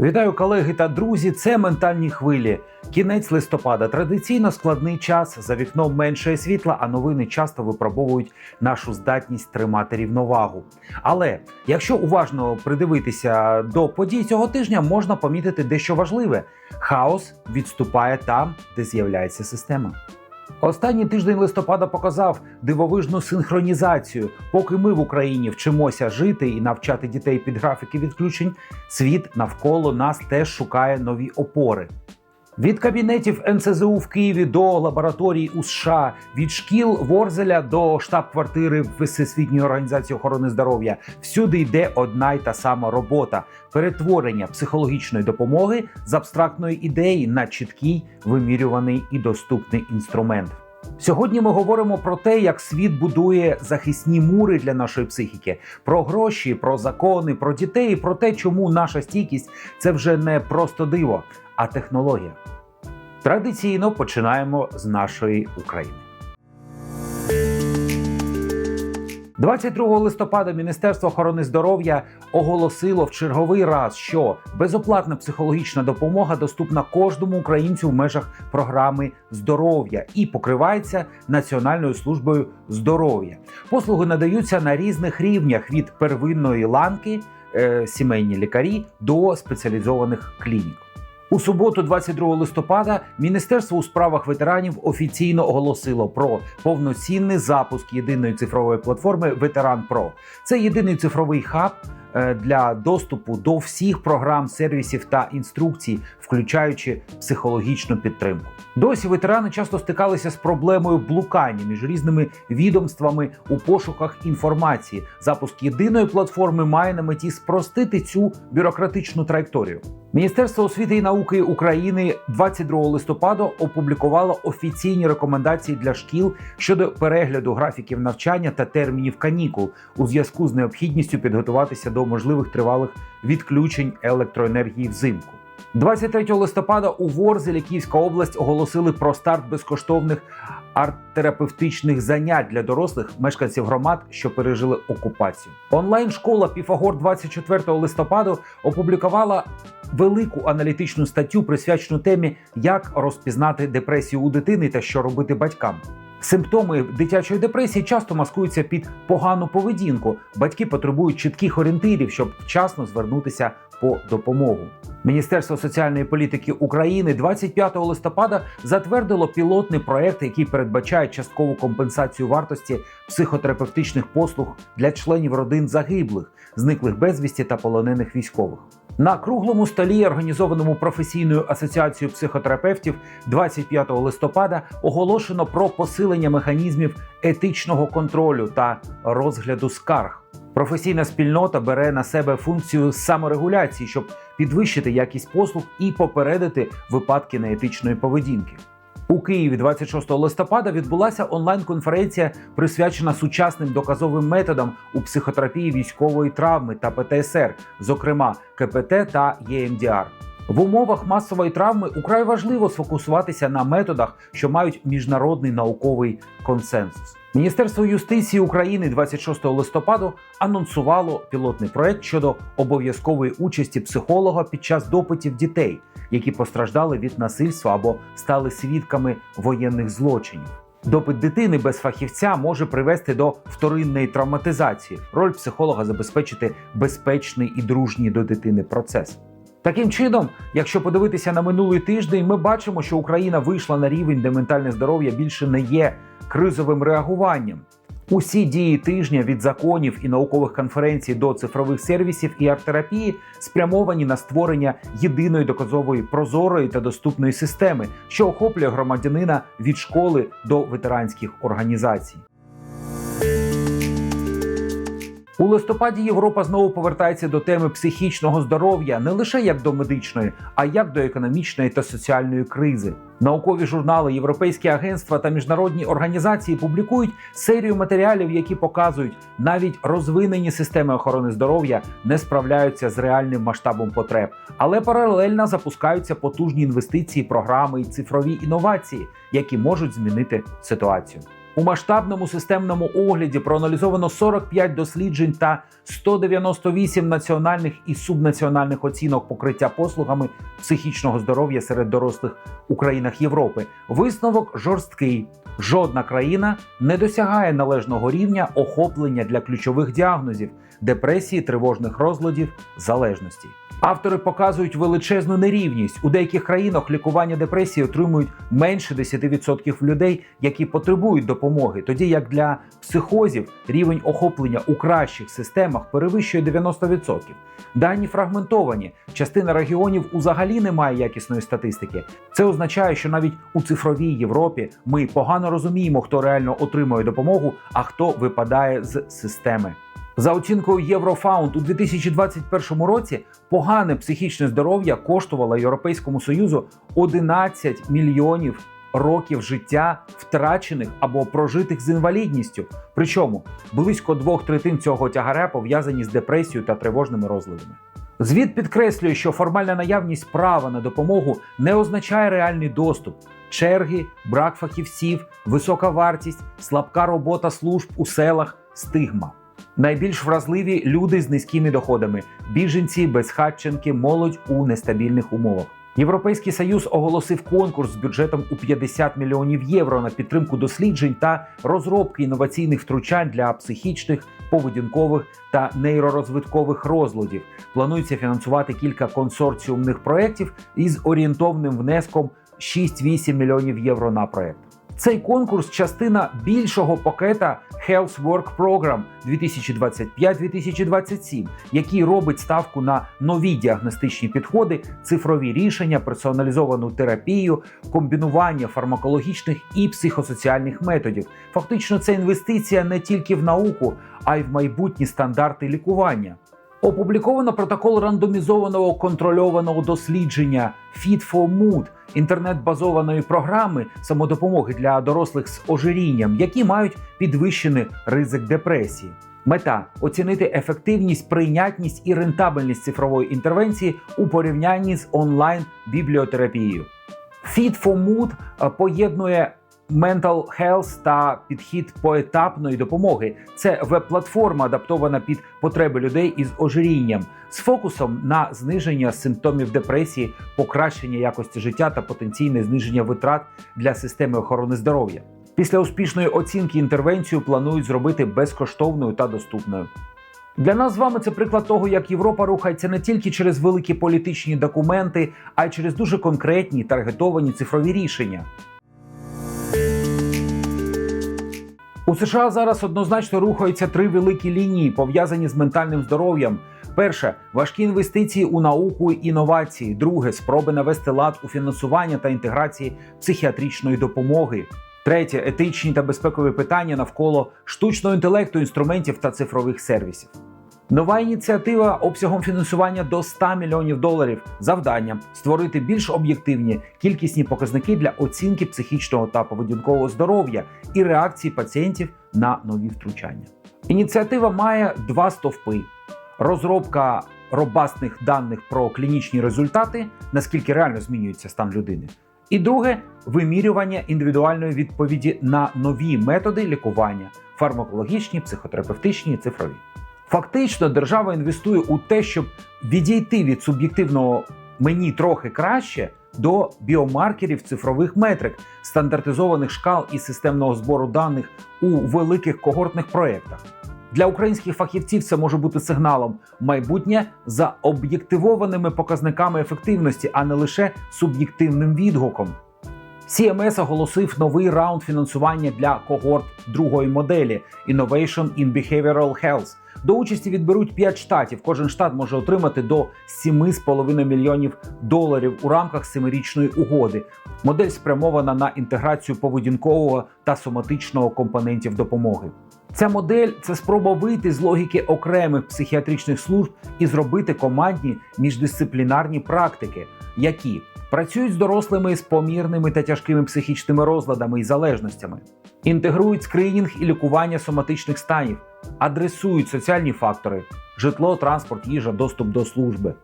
Вітаю колеги та друзі. Це ментальні хвилі. Кінець листопада. Традиційно складний час. За вікном менше світла, а новини часто випробовують нашу здатність тримати рівновагу. Але якщо уважно придивитися до подій цього тижня, можна помітити дещо важливе: хаос відступає там, де з'являється система. Останній тиждень листопада показав дивовижну синхронізацію. Поки ми в Україні вчимося жити і навчати дітей під графіки відключень, світ навколо нас теж шукає нові опори. Від кабінетів НСЗУ в Києві до лабораторій у США, від шкіл Ворзеля до штаб-квартири Всесвітньої організації охорони здоров'я всюди йде одна й та сама робота перетворення психологічної допомоги з абстрактної ідеї на чіткий, вимірюваний і доступний інструмент. Сьогодні ми говоримо про те, як світ будує захисні мури для нашої психіки, про гроші, про закони, про дітей, про те, чому наша стійкість це вже не просто диво, а технологія. Традиційно починаємо з нашої України. 22 листопада Міністерство охорони здоров'я оголосило в черговий раз, що безоплатна психологічна допомога доступна кожному українцю в межах програми здоров'я і покривається Національною службою здоров'я. Послуги надаються на різних рівнях від первинної ланки, е, сімейні лікарі до спеціалізованих клінік. У суботу, 22 листопада, Міністерство у справах ветеранів офіційно оголосило про повноцінний запуск єдиної цифрової платформи Ветеран Про. Це єдиний цифровий хаб для доступу до всіх програм, сервісів та інструкцій, включаючи психологічну підтримку. Досі ветерани часто стикалися з проблемою блукання між різними відомствами у пошуках інформації. Запуск єдиної платформи має на меті спростити цю бюрократичну траєкторію. Міністерство освіти і науки України 22 листопада опублікувало офіційні рекомендації для шкіл щодо перегляду графіків навчання та термінів канікул у зв'язку з необхідністю підготуватися до можливих тривалих відключень електроенергії взимку. 23 листопада у Ворзелі Київська область оголосили про старт безкоштовних арт-терапевтичних занять для дорослих мешканців громад, що пережили окупацію. Онлайн-школа Піфагор 24 листопада опублікувала велику аналітичну статтю, присвячену темі, як розпізнати депресію у дитини та що робити батькам. Симптоми дитячої депресії часто маскуються під погану поведінку. Батьки потребують чітких орієнтирів, щоб вчасно звернутися по допомогу. Міністерство соціальної політики України 25 листопада затвердило пілотний проект, який передбачає часткову компенсацію вартості психотерапевтичних послуг для членів родин загиблих, зниклих безвісті та полонених військових. На круглому столі, організованому професійною асоціацією психотерапевтів, 25 листопада оголошено про посилення механізмів етичного контролю та розгляду скарг. Професійна спільнота бере на себе функцію саморегуляції, щоб підвищити якість послуг і попередити випадки неетичної поведінки. У Києві 26 листопада відбулася онлайн-конференція, присвячена сучасним доказовим методам у психотерапії військової травми та ПТСР, зокрема КПТ та ЄМДР. В умовах масової травми украй важливо сфокусуватися на методах, що мають міжнародний науковий консенсус. Міністерство юстиції України 26 листопада анонсувало пілотний проект щодо обов'язкової участі психолога під час допитів дітей, які постраждали від насильства або стали свідками воєнних злочинів. Допит дитини без фахівця може привести до вторинної травматизації. Роль психолога забезпечити безпечний і дружній до дитини процес. Таким чином, якщо подивитися на минулий тиждень, ми бачимо, що Україна вийшла на рівень, де ментальне здоров'я більше не є кризовим реагуванням. Усі дії тижня від законів і наукових конференцій до цифрових сервісів і арт-терапії спрямовані на створення єдиної доказової прозорої та доступної системи, що охоплює громадянина від школи до ветеранських організацій. У листопаді Європа знову повертається до теми психічного здоров'я не лише як до медичної, а як до економічної та соціальної кризи. Наукові журнали, європейські агентства та міжнародні організації публікують серію матеріалів, які показують, навіть розвинені системи охорони здоров'я не справляються з реальним масштабом потреб, але паралельно запускаються потужні інвестиції, програми і цифрові інновації, які можуть змінити ситуацію. У масштабному системному огляді проаналізовано 45 досліджень та 198 національних і субнаціональних оцінок покриття послугами психічного здоров'я серед дорослих у країнах Європи. Висновок жорсткий. Жодна країна не досягає належного рівня охоплення для ключових діагнозів депресії, тривожних розладів, залежності. Автори показують величезну нерівність. У деяких країнах лікування депресії отримують менше 10% людей, які потребують допомоги, тоді як для психозів рівень охоплення у кращих системах перевищує 90%. Дані фрагментовані. Частина регіонів взагалі не має якісної статистики. Це означає, що навіть у цифровій Європі ми погано розуміємо, хто реально отримує допомогу, а хто випадає з системи. За оцінкою Єврофаунд у 2021 році погане психічне здоров'я коштувало Європейському Союзу 11 мільйонів років життя, втрачених або прожитих з інвалідністю. Причому близько двох третин цього тягаря пов'язані з депресією та тривожними розладами. Звіт підкреслює, що формальна наявність права на допомогу не означає реальний доступ. Черги, брак фахівців, висока вартість, слабка робота служб у селах, стигма. Найбільш вразливі люди з низькими доходами, біженці, безхатченки, молодь у нестабільних умовах. Європейський союз оголосив конкурс з бюджетом у 50 мільйонів євро на підтримку досліджень та розробки інноваційних втручань для психічних, поведінкових та нейророзвиткових розладів. Планується фінансувати кілька консорціумних проєктів із орієнтовним внеском 6-8 мільйонів євро на проєкт. Цей конкурс частина більшого пакета Health Work Program 2025-2027, який робить ставку на нові діагностичні підходи, цифрові рішення, персоналізовану терапію, комбінування фармакологічних і психосоціальних методів. Фактично, це інвестиція не тільки в науку, а й в майбутні стандарти лікування. Опубліковано протокол рандомізованого контрольованого дослідження Fit for Mood інтернет-базованої програми самодопомоги для дорослих з ожирінням, які мають підвищений ризик депресії. Мета оцінити ефективність, прийнятність і рентабельність цифрової інтервенції у порівнянні з онлайн бібліотерапією. Fit for Mood е, поєднує Mental Health та підхід поетапної допомоги. Це веб-платформа, адаптована під потреби людей із ожирінням, з фокусом на зниження симптомів депресії, покращення якості життя та потенційне зниження витрат для системи охорони здоров'я. Після успішної оцінки інтервенцію планують зробити безкоштовною та доступною. Для нас з вами це приклад того, як Європа рухається не тільки через великі політичні документи, а й через дуже конкретні таргетовані цифрові рішення. У США зараз однозначно рухаються три великі лінії, пов'язані з ментальним здоров'ям. Перше важкі інвестиції у науку і інновації. Друге спроби навести лад у фінансування та інтеграції психіатричної допомоги. Третє етичні та безпекові питання навколо штучного інтелекту, інструментів та цифрових сервісів. Нова ініціатива обсягом фінансування до 100 мільйонів доларів. Завдання створити більш об'єктивні кількісні показники для оцінки психічного та поведінкового здоров'я і реакції пацієнтів на нові втручання. Ініціатива має два стовпи: розробка робастних даних про клінічні результати, наскільки реально змінюється стан людини. І друге вимірювання індивідуальної відповіді на нові методи лікування фармакологічні, психотерапевтичні, цифрові. Фактично, держава інвестує у те, щоб відійти від суб'єктивного мені трохи краще до біомаркерів цифрових метрик, стандартизованих шкал і системного збору даних у великих когортних проєктах. Для українських фахівців це може бути сигналом майбутнє за об'єктивованими показниками ефективності, а не лише суб'єктивним відгуком. CMS оголосив новий раунд фінансування для когорт другої моделі Innovation in Behavioral Health. До участі відберуть 5 штатів. Кожен штат може отримати до 7,5 мільйонів доларів у рамках семирічної угоди. Модель спрямована на інтеграцію поведінкового та соматичного компонентів допомоги. Ця модель це спроба вийти з логіки окремих психіатричних служб і зробити командні міждисциплінарні практики, які працюють з дорослими з помірними та тяжкими психічними розладами і залежностями, інтегрують скринінг і лікування соматичних станів, адресують соціальні фактори, житло, транспорт, їжа, доступ до служби,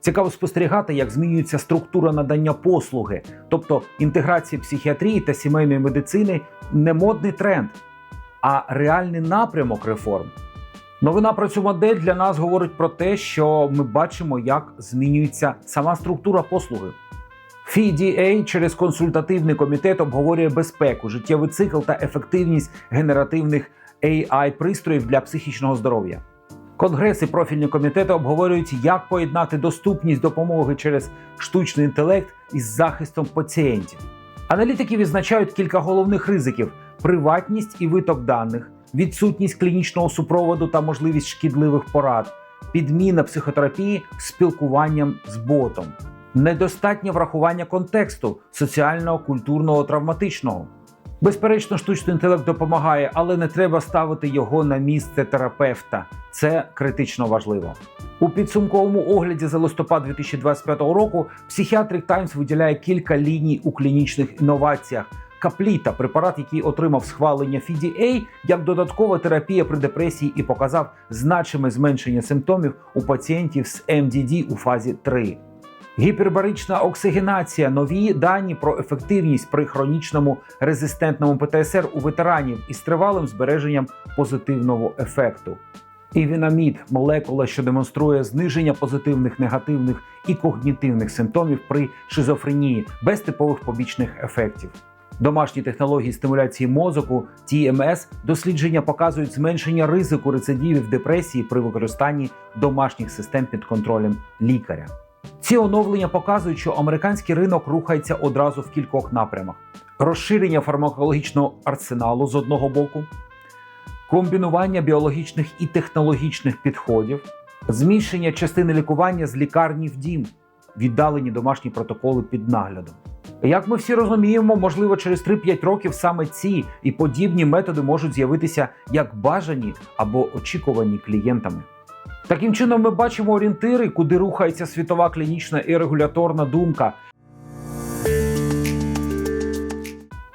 Цікаво спостерігати, як змінюється структура надання послуги, тобто інтеграція психіатрії та сімейної медицини не модний тренд, а реальний напрямок реформ. Новина про цю модель для нас говорить про те, що ми бачимо, як змінюється сама структура послуги. FDA через консультативний комітет обговорює безпеку, життєвий цикл та ефективність генеративних AI пристроїв для психічного здоров'я. Конгрес і профільні комітети обговорюють, як поєднати доступність допомоги через штучний інтелект із захистом пацієнтів. Аналітики відзначають кілька головних ризиків: приватність і виток даних, відсутність клінічного супроводу та можливість шкідливих порад, підміна психотерапії спілкуванням з ботом, недостатнє врахування контексту соціального, культурного, травматичного. Безперечно, штучний інтелект допомагає, але не треба ставити його на місце терапевта. Це критично важливо. У підсумковому огляді за листопад 2025 року Psychiatric Times виділяє кілька ліній у клінічних інноваціях. Капліта, препарат, який отримав схвалення FDA як додаткова терапія при депресії і показав значиме зменшення симптомів у пацієнтів з МДД у фазі 3. Гіпербарична оксигенація нові дані про ефективність при хронічному резистентному ПТСР у ветеранів із тривалим збереженням позитивного ефекту. Івінамід молекула, що демонструє зниження позитивних, негативних і когнітивних симптомів при шизофренії без типових побічних ефектів. Домашні технології стимуляції мозоку TMS дослідження показують зменшення ризику рецидивів депресії при використанні домашніх систем під контролем лікаря. Ці оновлення показують, що американський ринок рухається одразу в кількох напрямах: розширення фармакологічного арсеналу з одного боку, комбінування біологічних і технологічних підходів, зміщення частини лікування з лікарні в дім, віддалені домашні протоколи під наглядом. Як ми всі розуміємо, можливо, через 3-5 років саме ці і подібні методи можуть з'явитися як бажані або очікувані клієнтами. Таким чином, ми бачимо орієнтири, куди рухається світова клінічна і регуляторна думка.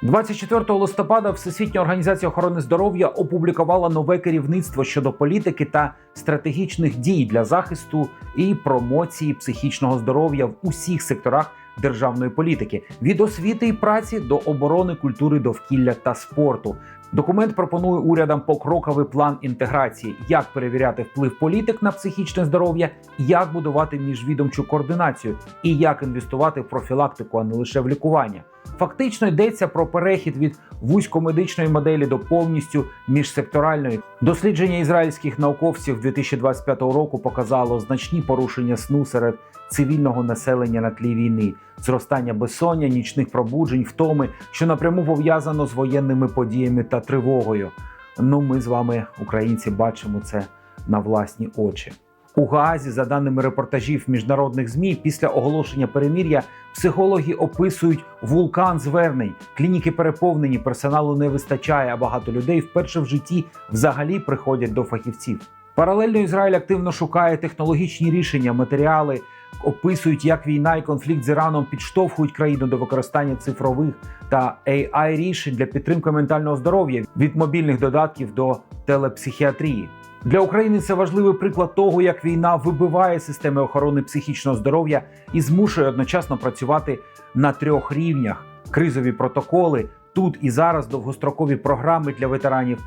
24 листопада Всесвітня організація охорони здоров'я опублікувала нове керівництво щодо політики та стратегічних дій для захисту і промоції психічного здоров'я в усіх секторах державної політики від освіти і праці до оборони культури, довкілля та спорту. Документ пропонує урядам покроковий план інтеграції, як перевіряти вплив політик на психічне здоров'я, як будувати міжвідомчу координацію і як інвестувати в профілактику, а не лише в лікування. Фактично йдеться про перехід від вузькомедичної моделі до повністю міжсекторальної. Дослідження ізраїльських науковців 2025 року показало значні порушення сну серед цивільного населення на тлі війни, зростання безсоння, нічних пробуджень, втоми, що напряму пов'язано з воєнними подіями та тривогою. Ну, ми з вами, українці, бачимо це на власні очі. У Гаазі, за даними репортажів міжнародних змі, після оголошення перемір'я психологи описують вулкан звернень. Клініки переповнені, персоналу не вистачає, а багато людей вперше в житті взагалі приходять до фахівців. Паралельно Ізраїль активно шукає технологічні рішення, матеріали описують, як війна і конфлікт з Іраном підштовхують країну до використання цифрових та AI рішень для підтримки ментального здоров'я від мобільних додатків до телепсихіатрії. Для України це важливий приклад того, як війна вибиває системи охорони психічного здоров'я і змушує одночасно працювати на трьох рівнях: кризові протоколи, тут і зараз довгострокові програми для ветеранів.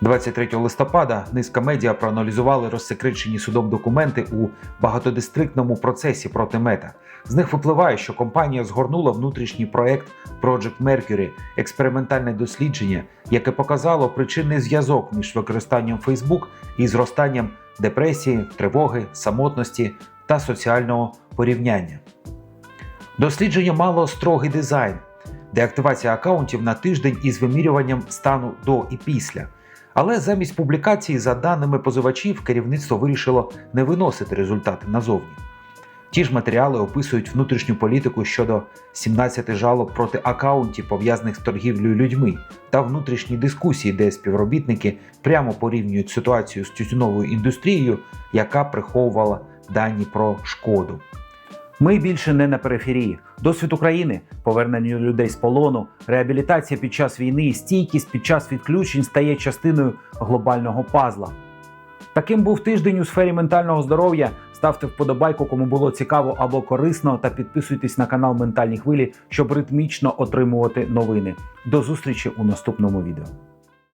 23 листопада низка медіа проаналізували розсекречені судом документи у багатодистриктному процесі проти мета. З них випливає, що компанія згорнула внутрішній проект Project Mercury – експериментальне дослідження, яке показало причинний зв'язок між використанням Facebook і зростанням депресії, тривоги, самотності та соціального порівняння. Дослідження мало строгий дизайн, деактивація акаунтів на тиждень із вимірюванням стану до і після. Але замість публікації, за даними позивачів, керівництво вирішило не виносити результати назовні. Ті ж матеріали описують внутрішню політику щодо 17 жалоб проти акаунтів, пов'язаних з торгівлею людьми, та внутрішні дискусії, де співробітники прямо порівнюють ситуацію з тютюновою індустрією, яка приховувала дані про шкоду. Ми більше не на периферії. Досвід України, повернення людей з полону, реабілітація під час війни, стійкість під час відключень стає частиною глобального пазла. Таким був тиждень у сфері ментального здоров'я. Ставте вподобайку, кому було цікаво або корисно, та підписуйтесь на канал Ментальні хвилі, щоб ритмічно отримувати новини. До зустрічі у наступному відео.